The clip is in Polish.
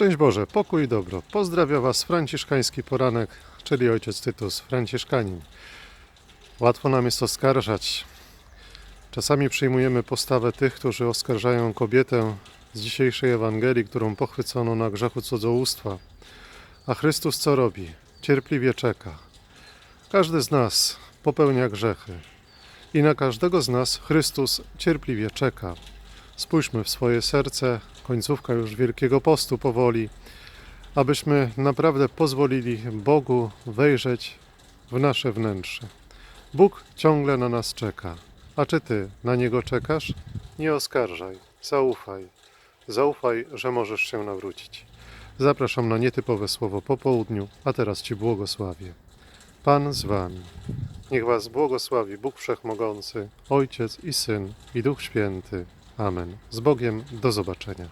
Szczęść Boże, pokój i dobro. Pozdrawia Was franciszkański poranek, czyli ojciec Tytus, franciszkanin. Łatwo nam jest oskarżać. Czasami przyjmujemy postawę tych, którzy oskarżają kobietę z dzisiejszej Ewangelii, którą pochwycono na grzechu cudzołóstwa. A Chrystus co robi? Cierpliwie czeka. Każdy z nas popełnia grzechy. I na każdego z nas Chrystus cierpliwie czeka. Spójrzmy w swoje serce, końcówka już Wielkiego Postu powoli, abyśmy naprawdę pozwolili Bogu wejrzeć w nasze wnętrze. Bóg ciągle na nas czeka. A czy ty na Niego czekasz? Nie oskarżaj, zaufaj. Zaufaj, że możesz się nawrócić. Zapraszam na nietypowe słowo po południu, a teraz Ci błogosławię. Pan z Wami. Niech Was błogosławi Bóg Wszechmogący, Ojciec i Syn i Duch Święty. Amen. Z Bogiem do zobaczenia.